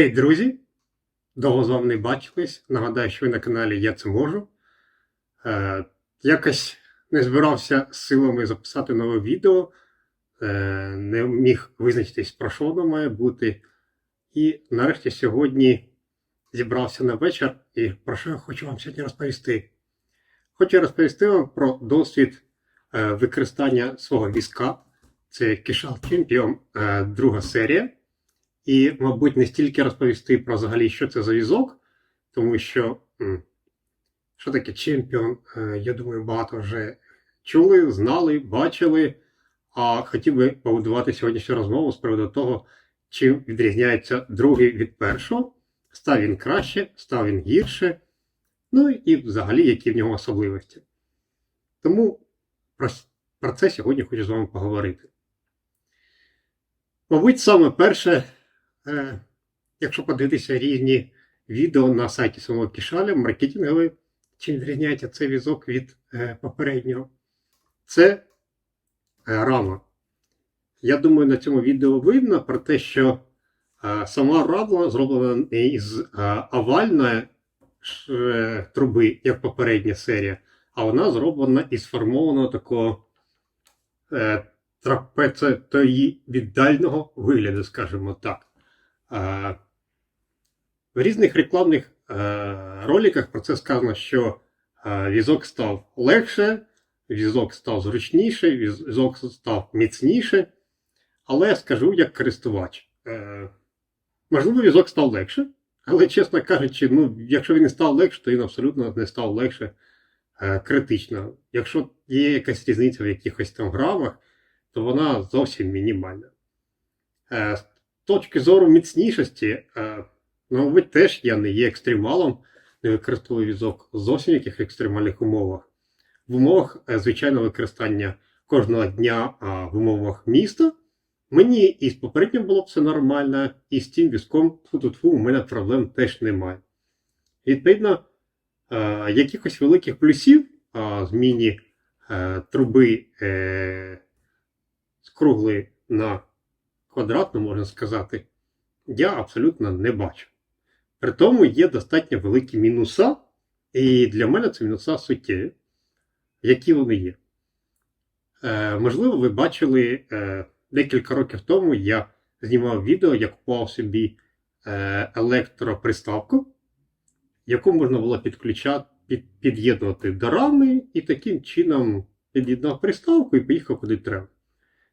Привіт, друзі! Довго з вами не бачились. Нагадаю, що ви на каналі Я це можу. Е, якось не збирався з силами записати нове відео, е, не міг визначитись, про що воно має бути. І нарешті сьогодні зібрався на вечір і про що я хочу вам сьогодні розповісти. Хочу розповісти вам про досвід е, використання свого візка. Це Кішал Чемпіон, е, друга серія. І, мабуть, не стільки розповісти про взагалі, що це за візок, тому що що таке чемпіон, е, я думаю, багато вже чули, знали, бачили. А хотів би побудувати сьогоднішню розмову з приводу того, чим відрізняється другий від першого. Став він краще, став він гірше. Ну і взагалі, які в нього особливості. Тому про, про це сьогодні хочу з вами поговорити. Мабуть, саме перше, якщо подивитися різні відео на сайті самого Кішаля, маркетингові, чим відрізняється цей візок від е, попереднього, це е, рама. Я думаю, на цьому відео видно про те, що е, сама рама зроблена із е, овальної е, труби, як попередня серія, а вона зроблена із формованого такого е, трапецетоїдального вигляду, скажімо так. Е, В різних рекламних е, роликах про це сказано, що е, візок став легше, візок став зручніше, візок став міцніше. Але я скажу як користувач. Можливо, візок став легше, але, чесно кажучи, ну, якщо він не став легше, то він абсолютно не став легше критично. Якщо є якась різниця в якихось там грамах, то вона зовсім мінімальна. Точки зору міцнішості, е, мабуть, теж я не є екстремалом, не використовую візок зовсім яких екстремальних умовах. В умовах е, звичайного використання кожного дня в умовах міста. Мені і з попереднім було б все нормально, і з цим візком фу у мене проблем теж немає. Відповідно, е, якихось великих плюсів зміні труби з круглої на квадратну, можна сказати, я абсолютно не бачу. При тому є достатньо великі мінуса, і для мене це мінуса суттєві. Які вони є? Е, можливо, ви бачили е, декілька років тому я знімав відео, я купував собі е, електроприставку, яку можна було підключати, під, під'єднувати до рами, і таким чином під'єднав приставку і поїхав куди треба.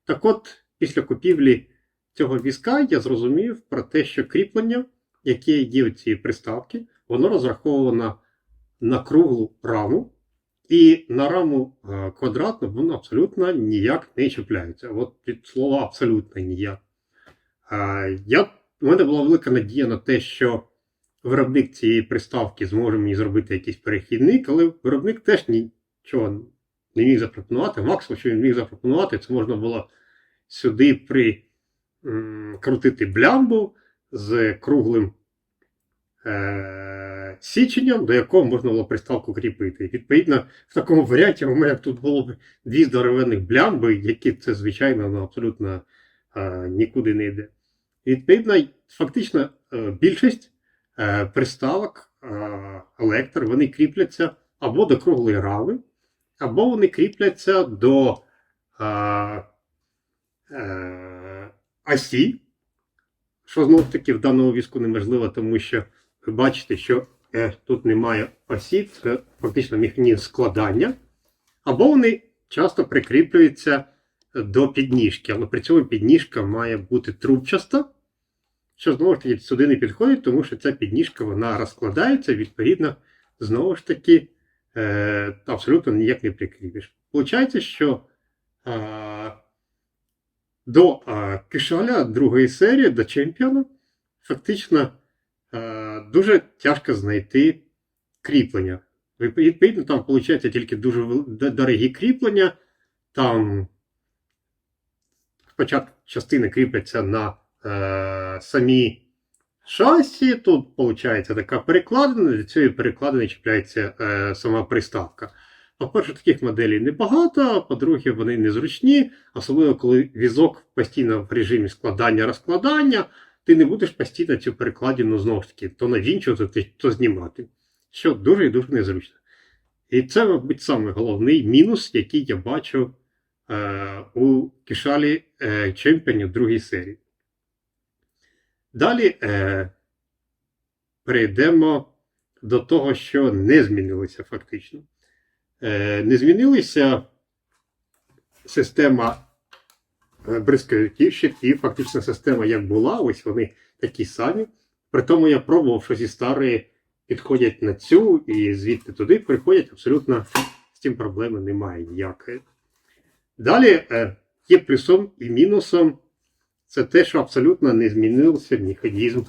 Так от, після купівлі цього візка я зрозумів про те, що кріплення, яке є у цієї приставки, воно розраховано на круглу раму. І на раму е, квадратну воно абсолютно ніяк не чіпляється. От від слова абсолютно ніяк. Е, Я, у мене була велика надія на те, що виробник цієї приставки зможе мені зробити якийсь перехідник, але виробник теж нічого не міг запропонувати. Максимум, що він міг запропонувати, це можна було сюди прикрутити блямбу з круглим е, січенням, до якого можна було приставку кріпити. Відповідно, в такому варіанті у мене тут було б дві здоровенних блямби, які це, звичайно, ну, абсолютно е, нікуди не йде. Відповідно, фактично е, більшість е, приставок е, електр вони кріпляться або до круглої рами, або вони кріпляться до е, осі, що знову ж таки в даному візку неможливо, тому що ви бачите, що е, тут немає осі, це фактично механізм складання, або вони часто прикріплюються до підніжки, але при цьому підніжка має бути трубчаста, що знову ж таки сюди не підходить, тому що ця підніжка вона розкладається, відповідно, знову ж таки, е, абсолютно ніяк не прикріпиш. Получається, що е, до е, кишаля другої серії, до чемпіона, фактично е, дуже тяжко знайти кріплення. Відповідно, там виходить тільки дуже дорогі кріплення. Там спочатку частини кріпляться на е, самі шасі. Тут виходить така перекладина, до цієї перекладини чіпляється е, сама приставка. По-перше, таких моделей небагато, а по-друге, вони незручні, особливо коли візок постійно в режимі складання-розкладання, ти не будеш постійно цю перекладину знову ж таки, то навінчувати, то знімати. Що дуже і дуже незручно. І це, мабуть, саме головний мінус, який я бачу е, у кішалі е, чемпіонів другій серії. Далі е, перейдемо до того, що не змінилося фактично. Е, не змінилася система е, бризкавиків, щитів, фактично система як була, ось вони такі самі. При тому я пробував, що зі старої підходять на цю і звідти туди приходять, абсолютно з цим проблеми немає ніякої. Далі е, є плюсом і мінусом. Це те, що абсолютно не змінився механізм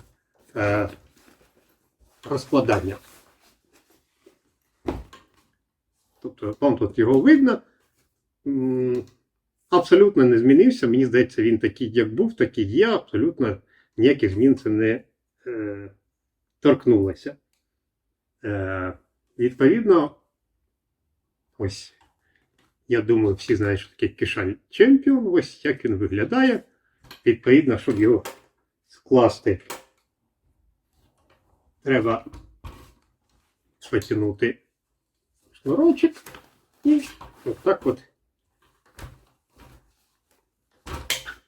розкладання. Тобто вам тут його видно. Абсолютно не змінився. Мені здається, він такий, як був, такий є. Абсолютно ніяких змін це не е, торкнулося. Е, відповідно, ось я думаю, всі знають, що таке кишаль чемпіон. Ось як він виглядає. Відповідно, щоб його скласти, треба потягнути шнурочок і отак от.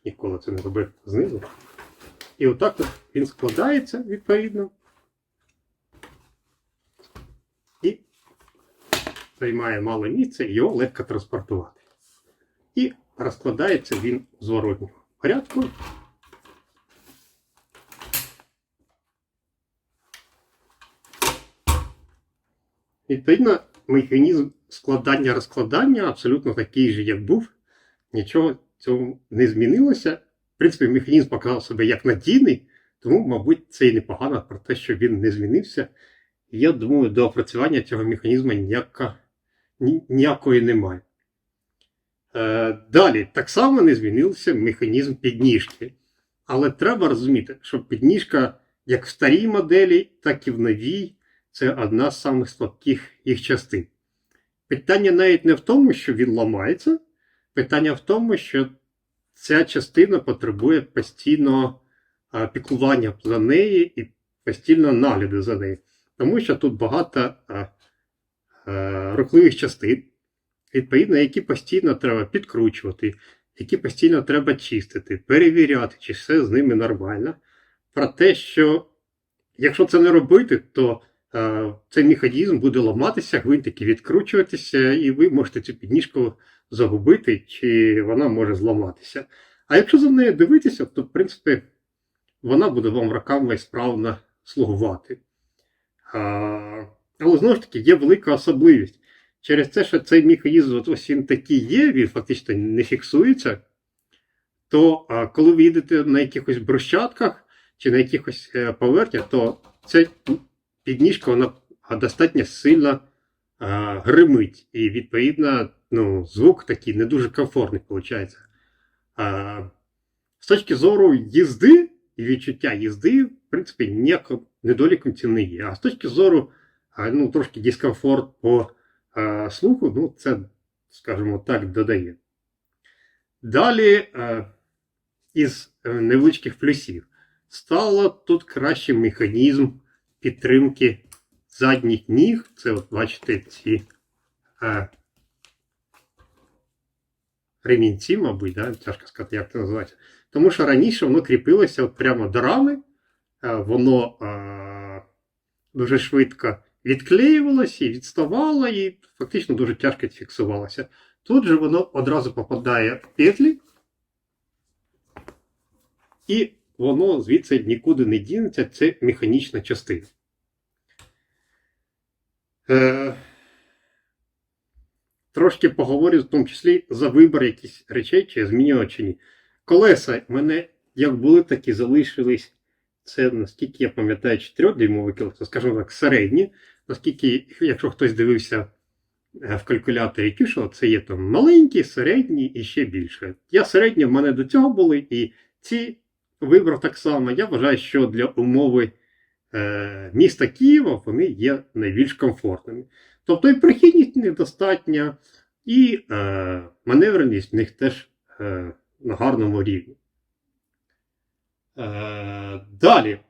Ніколи це не робив знизу. І отак от він складається відповідно. І займає мало і його легко транспортувати. І розкладається він в зворотньому порядку. Відповідно, механізм складання-розкладання абсолютно такий же, як був. Нічого цього не змінилося. В принципі, механізм показав себе як надійний, тому, мабуть, це і непогано про те, що він не змінився. Я думаю, до опрацювання цього механізму ніяка, ні- ніякої немає. Е, далі, так само не змінився механізм підніжки. Але треба розуміти, що підніжка як в старій моделі, так і в новій це одна з самих слабких їх частин. Питання навіть не в тому, що він ламається, питання в тому, що ця частина потребує постійного піклування за неї і постійного нагляду за нею. Тому що тут багато а, а, рухливих частин, відповідно, які постійно треба підкручувати, які постійно треба чистити, перевіряти, чи все з ними нормально. Про те, що якщо це не робити, то цей механізм буде ламатися, гвинтики відкручуватися, і ви можете цю підніжку загубити, чи вона може зламатися. А якщо за нею дивитися, то в принципі вона буде вам роками справно слугувати. А, але знову ж таки є велика особливість. Через те, що цей механізм ось він такий є, він фактично не фіксується, то а, коли ви їдете на якихось брусчатках чи на якихось е, поверхнях, то підніжка вона достатньо сильно а, гримить. І відповідно ну, звук такий не дуже комфортний виходить. А, з точки зору їзди і відчуття їзди, в принципі, ніякого недоліком це є. А з точки зору а, ну, трошки дискомфорт по а, слуху, ну, це, скажімо так, додає. Далі е, із е, невеличких плюсів стало тут кращий механізм підтримки задніх ніг. Це, от бачите, ці е, ремінці, мабуть, да? тяжко сказати, як це називається. Тому що раніше воно кріпилося от прямо до рами, е, воно е, дуже швидко відклеювалося і відставало, і фактично дуже тяжко фіксувалося. Тут же воно одразу попадає в петлі, і воно звідси нікуди не дінеться, це механічна частина. Е, трошки поговорю в тому числі за вибір якихось речей, чи змінював чи ні. Колеса мене як були, так і залишились. Це, наскільки я пам'ятаю, 4-дюймові колеса, скажімо так, середні. Наскільки, якщо хтось дивився е, в калькуляторі Кішо, це є там маленькі, середні і ще більше. Я середні в мене до цього були, і ці вибрав так само. Я вважаю, що для умови е, міста Києва вони є найбільш комфортними. Тобто і прохідність недостатня, і е, маневреність в них теж е, на гарному рівні. Е, далі.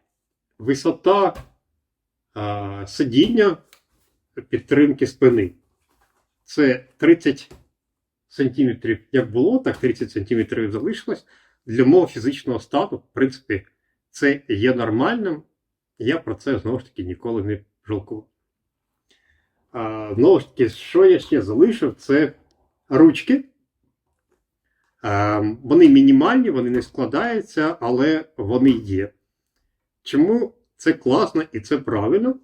Висота е, сидіння підтримки спини. Це 30 сантиметрів, як було, так 30 сантиметрів залишилось. Для мого фізичного стану, в принципі, це є нормальним. Я про це знову ж таки ніколи не жалкував. Знову ж таки, що я ще залишив, це ручки. А, вони мінімальні, вони не складаються, але вони є. Чому це класно і це правильно?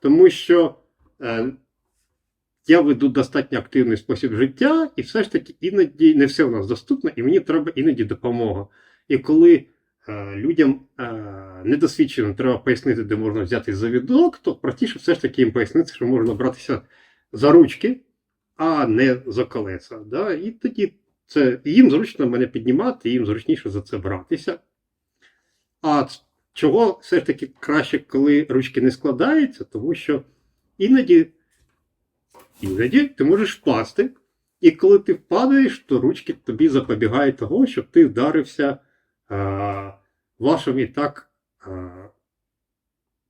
Тому що е, я веду достатньо активний спосіб життя, і все ж таки іноді не все у нас доступно, і мені треба іноді допомога. І коли е, людям е, недосвідченим треба пояснити, де можна взяти завідок, то простіше все ж таки їм пояснити, що можна братися за ручки, а не за колеса. Да? І тоді це їм зручно мене піднімати, їм зручніше за це братися. А чого все ж таки краще, коли ручки не складаються, тому що іноді, іноді ти можеш впасти, і коли ти впадаєш, то ручки тобі запобігають того, щоб ти вдарився а, вашим і так а,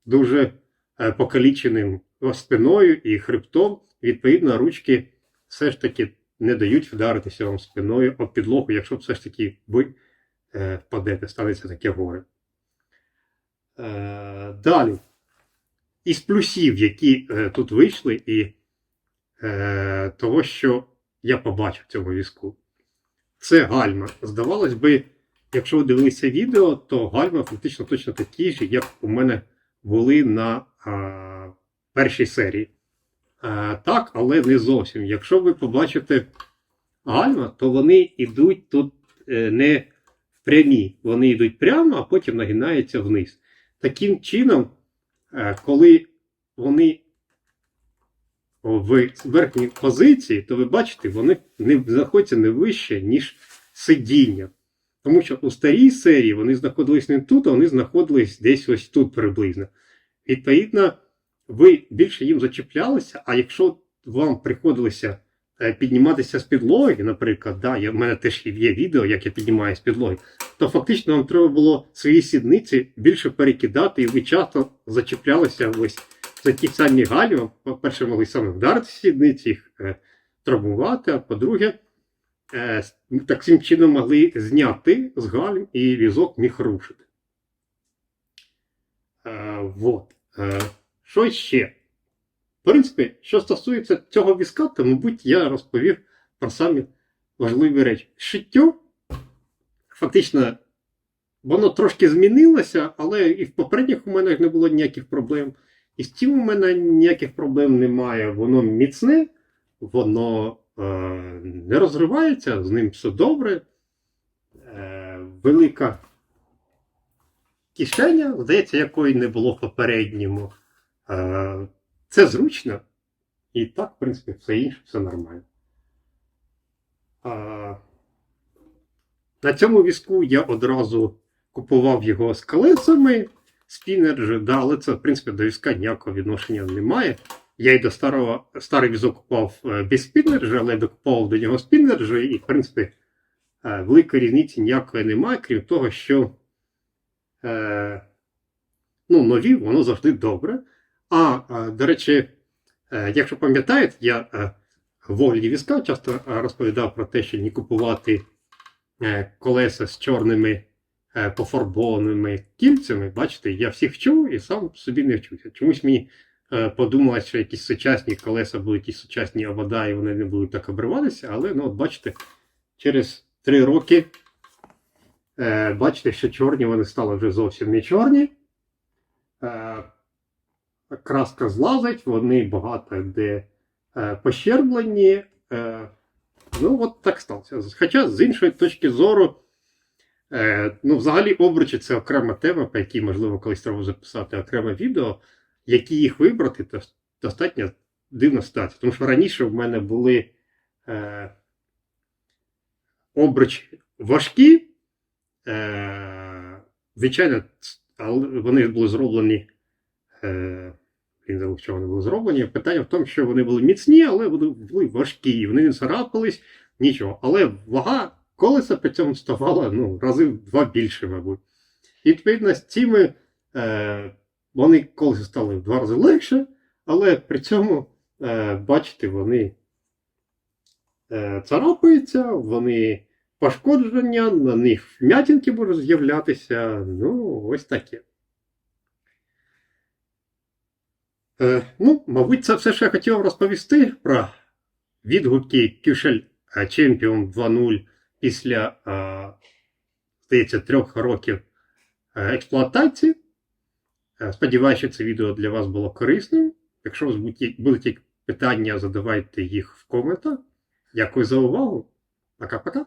дуже а, покаліченим спиною і хребтом. Відповідно, ручки все ж таки не дають вдаритися вам спиною об підлогу, якщо все ж таки ви е, впадете, станеться таке горе. Е, далі. Із плюсів, які е, тут вийшли, і е, того, що я побачив в цьому візку, це гальма. Здавалось би, якщо ви дивилися відео, то гальма фактично точно такі ж, як у мене були на а, першій серії. А, так, але не зовсім. Якщо ви побачите гальма, то вони йдуть тут е, не прямі, вони йдуть прямо, а потім нагинаються вниз. Таким чином, е, коли вони в верхній позиції, то ви бачите, вони не знаходяться не вище, ніж сидіння. Тому що у старій серії вони знаходились не тут, а вони знаходились десь ось тут приблизно. Відповідно, ви більше їм зачіплялися, а якщо вам приходилося е, підніматися з підлоги, наприклад, да, я, в мене теж є відео, як я піднімаю з підлоги, то фактично вам треба було свої сідниці більше перекидати, і ви часто зачіплялися ось за ті самі галі. По-перше, могли саме вдарити сідниці, їх е, травмувати, а по-друге, е, таким чином могли зняти з галь і візок міг рушити. Е, вот. Е, що ще? В принципі, що стосується цього візка, то, мабуть, я розповів про самі важливі речі. Шиттю, фактично, воно трошки змінилося, але і в попередніх у мене не було ніяких проблем. І з цим у мене ніяких проблем немає. Воно міцне, воно е, не розривається, з ним все добре. Е, велика кишеня, здається, якої не було в попередньому. Е, це зручно. І так, в принципі, все інше, все нормально. А, на цьому візку я одразу купував його з колесами, спінерджі, да, але це, в принципі, до візка ніякого відношення немає. Я й до старого старий візок купував е, без спінерджі, але докупував до нього спінерджі, і, в принципі, е, великої різниці ніякої немає, крім того, що е, ну, нові, воно завжди добре. А, до речі, якщо пам'ятаєте, я в огляді візка часто розповідав про те, що не купувати колеса з чорними пофарбованими кільцями. Бачите, я всіх чув і сам собі не вчуся. Чомусь мені е, подумалось, що якісь сучасні колеса будуть якісь сучасні обода, і вони не будуть так обриватися, але ну, от бачите, через три роки е, бачите, що чорні вони стали вже зовсім не чорні. Е, краска злазить, вони багато де е, пощерблені. Е, ну, от так сталося. Хоча, з іншої точки зору, е, ну, взагалі, обручі це окрема тема, по якій, можливо, колись треба записати окреме відео, які їх вибрати, то достатньо дивна ситуація. Тому що раніше в мене були е, обручі важкі, е, звичайно, вони були зроблені. Е, він забув, що вони були зроблені. Питання в тому, що вони були міцні, але вони були важкі, вони не царапались, нічого. Але вага колеса при цьому ставало ну, рази в два більше, мабуть. І відповідно з цими е, вони колеса стали в два рази легше, але при цьому, е, бачите, вони е, царапаються, вони пошкодження, на них вм'ятинки можуть з'являтися. Ну, ось таке. Е, ну, мабуть, це все, що я хотів розповісти про відгуки Кюшель е, Champion 2.0 після, е, здається, трьох років е, експлуатації. Е, Сподіваюся, що це відео для вас було корисним. Якщо будуть- питання, задавайте їх в коментах. Дякую за увагу. Пока-пока.